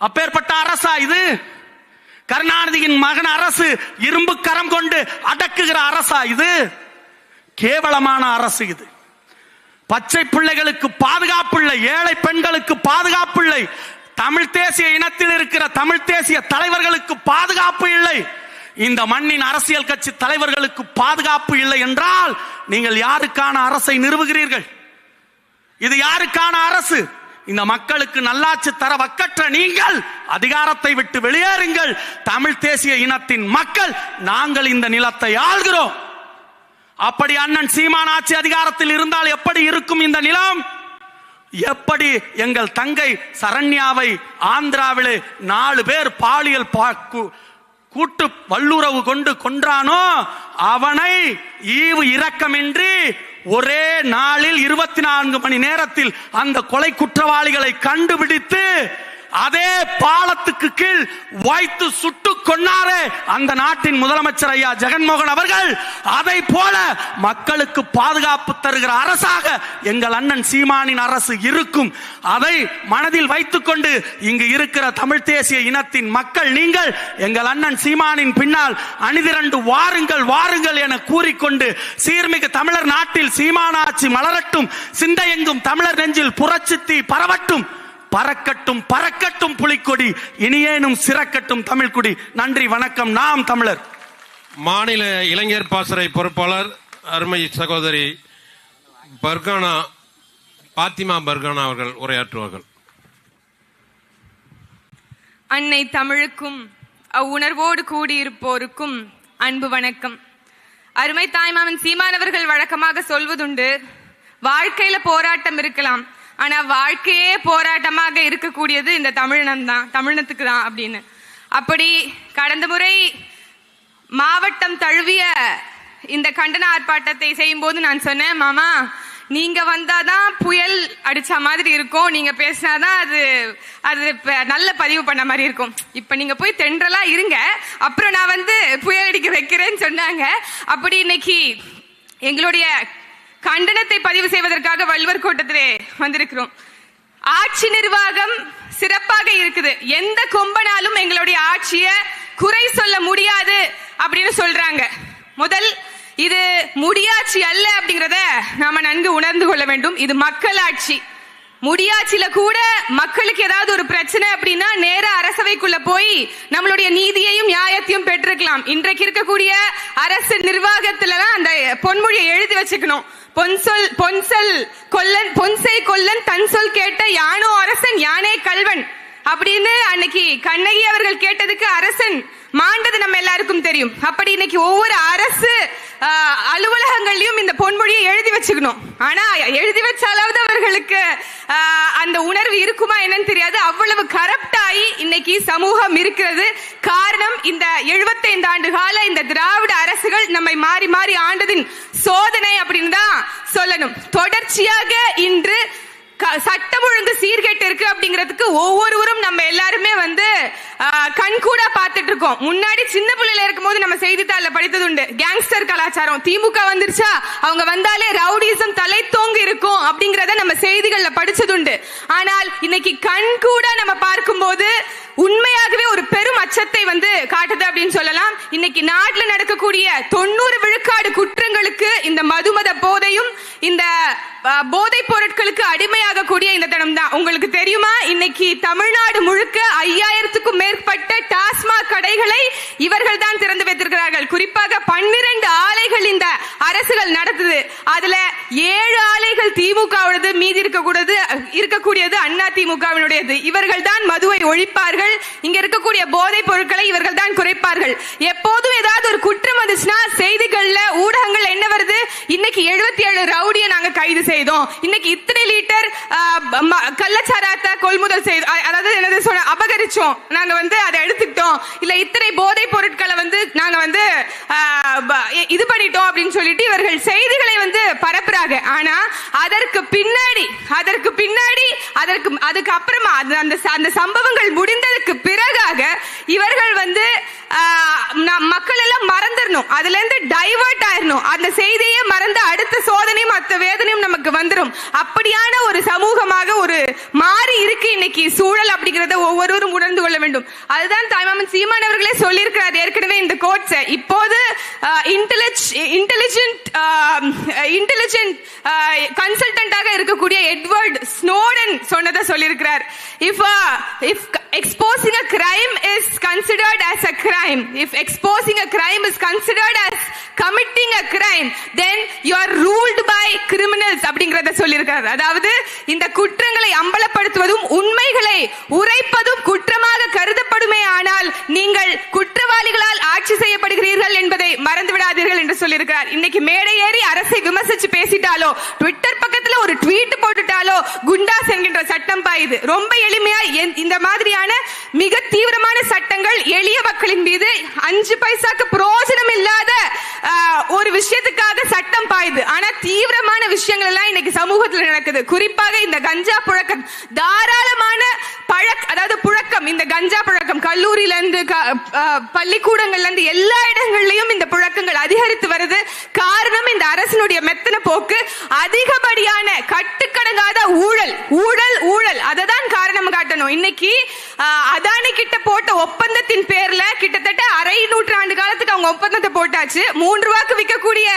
அப்பேற்பட்ட அரசா இது? கருணாநிதியின் மகன் அரசு இரும்பு கரம் கொண்டு அடக்குகிற அரசா இது? கேவலமான அரசு இது. பச்சை பிள்ளைகளுக்கு பாதுகாப்பு இல்லை ஏழை பெண்களுக்கு பாதுகாப்பு இல்லை தமிழ் தேசிய இனத்தில் இருக்கிற தமிழ் தேசிய தலைவர்களுக்கு பாதுகாப்பு இல்லை. இந்த மண்ணின் அரசியல் கட்சி தலைவர்களுக்கு பாதுகாப்பு இல்லை என்றால் நீங்கள் யாருக்கான அரசை நிறுவுகிறீர்கள்? இது யாருக்கான அரசு? இந்த மக்களுக்கு நல்லாட்சி தர வக்கற்ற நீங்கள் அதிகாரத்தை விட்டு வெளியேறுங்கள். தமிழ் தேசிய இனத்தின் மக்கள் நாங்கள் இந்த நிலத்தை ஆள்கிறோம். அப்படி அண்ணன் சீமான் ஆட்சி அதிகாரத்தில் இருந்தால் எப்படி இருக்கும் இந்த நிலம்? எப்படி எங்கள் தங்கை சரண்யாவை ஆந்திராவிலே நாலு பேர் பாலியல் பா- கூ- கூட்டு வல்லுறவு கொண்டு கொன்றானோ? அவனை ஈவு இரக்கமின்றி ஒரே நாளில் இருபத்தி நான்கு மணி நேரத்தில் அந்த கொலை குற்றவாளிகளை கண்டுபிடித்து அதே பாலத்துக்கு கீழ் வைத்து சுட்டு கொன்னாரே அந்த நாட்டின் முதலமைச்சர் ஐயா ஜெகன்மோகன் அவர்கள். அதை போல மக்களுக்கு பாதுகாப்பு தருகிற அரசாக எங்கள் அண்ணன் சீமானின் அரசு இருக்கும். அதை மனதில் வைத்துக்கொண்டு இங்கு இருக்கிற தமிழ் தேசிய இனத்தின் மக்கள் நீங்கள் எங்கள் அண்ணன் சீமானின் பின்னால் அணிதிரண்டு வாருங்கள் வாருங்கள் என கூறிக்கொண்டு சீர்மிகு தமிழர் நாட்டில் சீமானாட்சி மலரட்டும் சிந்தையெங்கும் தமிழர் நெஞ்சில் புரட்சித்தி பரவட்டும். பறக்கட்டும் பறக்கட்டும் புலிக்கொடி இனியேனும் சிறக்கட்டும் தமிழ்குடி நன்றி வணக்கம். நாம் தமிழர். மாநில இளைஞர் பாசறை பொறுப்பாளர் அருமை சகோதரி பர்கானா பாத்திமா பர்கானா அவர்கள் உரையாற்றுவார்கள். அன்னை தமிழுக்கும் அவ்வுணர்வோடு கூடியிருப்போருக்கும் அன்பு வணக்கம். அருமை தாய்மாமன் சீமானவர்கள் வழக்கமாக சொல்வதுண்டு வாழ்க்கையில போராட்டம் இருக்கலாம். ஆனா வாழ்க்கையே போராட்டமாக இருக்கக்கூடியது இந்த தமிழினம் தான் தமிழினத்துக்கு தான் அப்படின்னு. அப்படி கடந்த முறை மாவட்டம் தழுவிய இந்த கண்டன ஆர்ப்பாட்டத்தை செய்யும்போது நான் சொன்னேன் மாமா நீங்க வந்தாதான் புயல் அடிச்ச மாதிரி இருக்கும். நீங்க பேசினாதான் அது அது நல்ல பதிவு பண்ண மாதிரி இருக்கும். இப்ப நீங்க போய் தென்றலா இருங்க. அப்புறம் நான் வந்து புயல் அடிக்க வைக்கிறேன்னு சொன்னாங்க. அப்படி இன்னைக்கு எங்களுடைய கண்டனத்தை பதிவு செய்வதற்காக வள்ளுவர் கூட்டத்திலே வந்திருக்கிறோம். ஆட்சி நிர்வாகம் சிறப்பாக இருக்குது. எந்த கொம்பனாலும் எங்களுடைய ஆட்சியை குறை சொல்ல முடியாது அப்படின்னு சொல்றாங்க. முதல் இது முடியாட்சி அல்ல அப்படிங்கறத நாம நன்கு உணர்ந்து கொள்ள வேண்டும். இது மக்களாட்சி முடியாட்சியில கூட மக்களுக்கு ஏதாவது ஒரு பிரச்சனை அப்படின்னா நேர அரசவைக்குள்ள போய் நம்மளுடைய நீதியையும் நியாயத்தையும் பெற்றிருக்கலாம். இன்றைக்கு இருக்கக்கூடிய அரசு நிர்வாகத்துலலாம் அந்த பொன்மொழியை எழுதி வச்சுக்கணும். பொன்சொல் பொன்சல் கொல்லன் பொன்சை கொல்லன் தன் சொல் கேட்ட யானோ அரசன் யானே கல்வன். அப்படின்னு அன்னைக்கு கண்ணகி அவர்கள் கேட்டதுக்கு அரசன் மாண்டது நம்ம எல்லாருக்கும் தெரியும். அப்படி இன்னைக்கு ஒவ்வொரு அரசு அலுவலகங்கள்லயும் இந்த பொன்மொழியை எழுதி வச்சுக்கணும். ஆனா எழுதி வச்சாலாவது அவர்களுக்கு அந்த உணர்வு இருக்குமா என்னன்னு தெரியாது. அவ்வளவு கரப்ட் ஆகி இன்னைக்கு சமூகம் இருக்கிறது. காரணம் இந்த 75 ஆண்டு கால இந்த திராவிட அரசுகள் நம்மை மாறி மாறி ஆண்டதின் சோதனை அப்படின்னு தான் சொல்லணும். தொடர்ச்சியாக இன்று சட்டம் ஒழுங்கு சீர்கெட்டு இருக்கு அப்படிங்கிறதுக்கு ஒவ்வொருவரும் நம்ம எல்லாருமே வந்து கண்கூடா பார்த்துட்டு இருக்கோம் முன்னாடி சின்ன பிள்ளையில இருக்கும்போது நம்ம செய்தித்தாளில் படித்தது உண்டு. கேங்ஸ்டர் கலாச்சாரம். திமுக வந்துருச்சா? அவங்க வந்தாலே ரவுடிசம் தலை தோங்கி இருக்கும் அப்படிங்கிறத நம்ம செய்திகள்ல படிச்சதுண்டு ஆனால் இன்னைக்கு கண்கூடா நம்ம பார்க்கும்போது உண்மையாகவே ஒரு பெரும் அச்சத்தை வந்து காட்டுது அப்படின்னு சொல்லலாம். இன்னைக்கு நாட்டுல நடக்கக்கூடிய தொண்ணூறு விழுக்காடு குற்றங்களுக்கு இந்த மதுமத போதையும் இந்த போதைப் பொருட்களுக்கு அடிமையாகக்கூடிய இந்த தினம் தான் உங்களுக்கு தெரியுமா? இன்னைக்கு தமிழ்நாடு முழுக்க ஐயாயிரத்துக்கும் மேற்பட்ட டாஸ்மாக் கடைகளை இவர்கள் தான் திறந்து வைத்திருக்கிறார்கள். குறிப்பாக பன்னிரண்டு ஆலைகள் இந்த அரசுகள் நடத்துது. அதுல ஏழு ஆலைகள் திமுகவுடையது மீதி இருக்கக்கூடாது இருக்கக்கூடியது அண்ணா திமுகவினுடையது. இவர்கள் தான் மதுவை ஒழிப்பார்கள். இங்க இருக்கக்கூடிய போதைப் பொருட்களை இவர்கள் தான் குறைப்பார்கள். எப்போதும் ஏதாவது ஒரு குற்றம் வந்துச்சுன்னா செய்திகள்ல ஊடகங்கள் என்ன வருது? இன்னைக்கு எழுபத்தி ஏழு ரவுடியை நாங்க கைது செய்தோம். இன்னைக்கு இத்தனை லிட்டர் ம- கள்ளச்சாராயத்தை கொள்முதல் செய்தோம் அதாவது என்னது சொன்ன அபகரிச்சோம். நாங்க வந்து அதை எடுத்துக்கிட்டோம். இல்ல இத்தனை போதை பொருட்களை வந்து நாங்க வந்து இது பண்ணிட்டோம் அப்படின்னு சொல்லிட்டு இவர்கள் செய்திகளை வந்து பரப்புறாங்க. ஆனா அதற்கு பின்னாடி அதற்கு பின்னாடி அதற்கு அதுக்கு அப்புறமா அந்த அந்த சம்பவங்கள் முடிந்ததுக்கு பிறகாக இவர்கள் வந்து மக்கள் எல்லாம் மறந்துடணும். அதுல இருந்து டைவர்ட் ஆயிரணும் அந்த செய்தியே மறந்து அடுத்த சோதனையும் அத்த வேதனையும் நமக்கு வந்துடும் அப்படியான ஒரு சமூகமாக ஒரு மாறி இருக்கு இன்னைக்கு சூழல் அப்படிங்கறத ஒவ்வொருவரும் உணர்ந்து கொள்ள வேண்டும். அதுதான் தாய்மாமன் சீமான் அவர்களே சொல்லியிருக்கிறார் ஏற்கனவே இந்த கோட்ஸ் இப்போது இன்டெலிஜென்ட் இன்டெலிஜென்ட் கன்சல்டன்டாக இருக்கக்கூடிய எட்வர்ட் ஸ்னோடன் சொன்னதை சொல்லியிருக்கிறார். If if exposing a crime is considered as a crime. If exposing a crime is considered as committing a crime then you are ruled by criminals அப்படிங்கறத சொல்லியிருக்கிறார் அதாவது இந்த குற்றங்களை அம்பலப்படுத்துவதும் உண்மைகளை உரைப்பதும் குற்றமாக கருதப்படுமே ஆனால் நீங்கள் குற்றவாளிகளால் ஆட்சி செய்யப்படுகிறீர்கள் என்பதை மறந்து விடாதீர்கள் என்று சொல்லியிருக்கிறார். இன்னைக்கு மேடை ஏறி அரசை விமர்சிச்சு பேசிட்டாலோ ட்விட்டர் சட்டம் பாயுது ரொம்ப எளிமையா இந்த மாதிரியான மிக தீவிரமான சட்டங்கள் எளிய மக்களின் மீது அஞ்சு பைசாக்கு பிரயோஜனம் இல்லாத ஒரு விஷயத்துக்காக சட்டம் பாயுது ஆனா தீவிரமான விஷயங்கள் எல்லாம் இன்னைக்கு சமூகத்தில் நடக்குது. குறிப்பாக இந்த கஞ்சா புழக்கம். தாராளமான பழக் அதாவது பழக்கம் இந்த கஞ்சா புழக்கம் கல்லூரியில இருந்து க- பள்ளிக்கூடங்கள்ல இருந்து எல்லா இடங்கள்லயும் இந்த புழக்கங்கள் அதிகரித்து வருது. காரணம் இந்த அரசினுடைய மெத்தன போக்கு அதிகப்படியான கட்டுக்கடங்காத ஊழல் ஊழல் ஊழல். அதை தான் காரணம் காட்டணும். இன்னைக்கு அதானி கிட்ட போட்ட ஒப்பந்தத்தின் பேர்ல கிட்டத்தட்ட அரை நூற்றாண்டு காலத்துக்கு அவங்க ஒப்பந்தத்தை போட்டாச்சு. மூன்று ரூபாய்க்கு விற்கக்கூடிய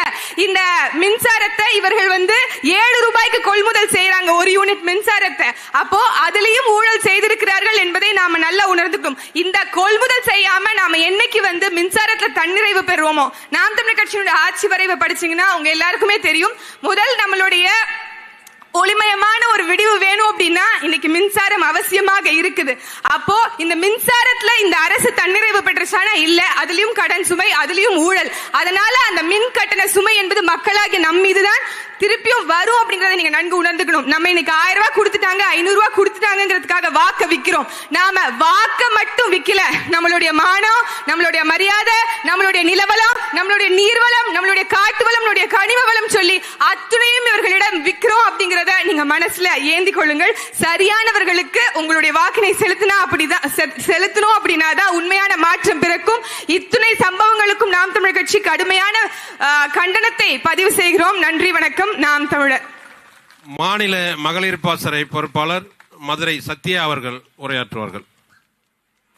இந்த மின்சாரத்தை இவர்கள் வந்து ஏழு ரூபாய்க்கு கொள்முதல் செய்யறாங்க ஒரு யூனிட் மின்சாரத்தை. அப்போ அதுலயும் ஊழல் செய்திருக்கிறார்கள் என்பதை நாம நல்லா உணர்ந்துக்கும். இந்த கொள்முதல் செய்யாம நாம என்னைக்கு வந்து மின்சாரத்துல தன்னிறைவு பெறுவோமோ? நாம் தமிழ் கட்சியினுடைய ஆட்சி வரைவை படிச்சீங்கன்னா உங்க எல்லாருக்குமே தெரியும். முதல் நம்மளுடைய ஒளிமயமான ஒரு விடிவு வேணும் அப்படின்னா இன்னைக்கு மின்சாரம் அவசியமாக இருக்குது. அப்போ இந்த மின்சாரத்துல இந்த அரசு தன்னிறைவு பெற்றுச்சானா இல்ல அதுலயும் கடன் சுமை அதுலயும் ஊழல். அதனால அந்த மின் கட்டண சுமை என்பது மக்களாகிய நம் மீதுதான் திருப்பியும் வரும் அப்படிங்கறத நீங்க நன்கு உணர்ந்துக்கணும். நம்ம இன்னைக்கு ஆயிரம் ரூபாய் கொடுத்துட்டாங்க ஐநூறு ரூபாய் கொடுத்துட்டாங்கிறதுக்காக வாக்க விக்கிறோம். நாம வாக்க மட்டும் விக்கல. நம்மளுடைய மானம் நம்மளுடைய மரியாதை நம்மளுடைய நிலவலம் நம்மளுடைய நீர்வளம் நம்மளுடைய காட்டு வளம் நம்மளுடைய கனிம வளம் சொல்லி அத்துணையும் இவர்களிடம் விற்கிறோம் அப்படிங்கிறத நீங்க மனசுல ஏந்தி கொள்ளுங்கள். சரியானவர்களுக்கு உங்களுடைய வாக்கினை செலுத்தினா அப்படிதான் செலுத்தணும் அப்படின்னா தான் உண்மையான மாற்றம் பிறக்கும். இத்துணை சம்பவங்களுக்கும் நாம் தமிழர் கட்சி கடுமையான கண்டனத்தை பதிவு செய்கிறோம். நன்றி வணக்கம். நாம் தமிழர். மாநில மகளிர் பாசறை பொறுப்பாளர் மதுரை சத்யா அவர்கள் உரையாற்றுவார்கள்.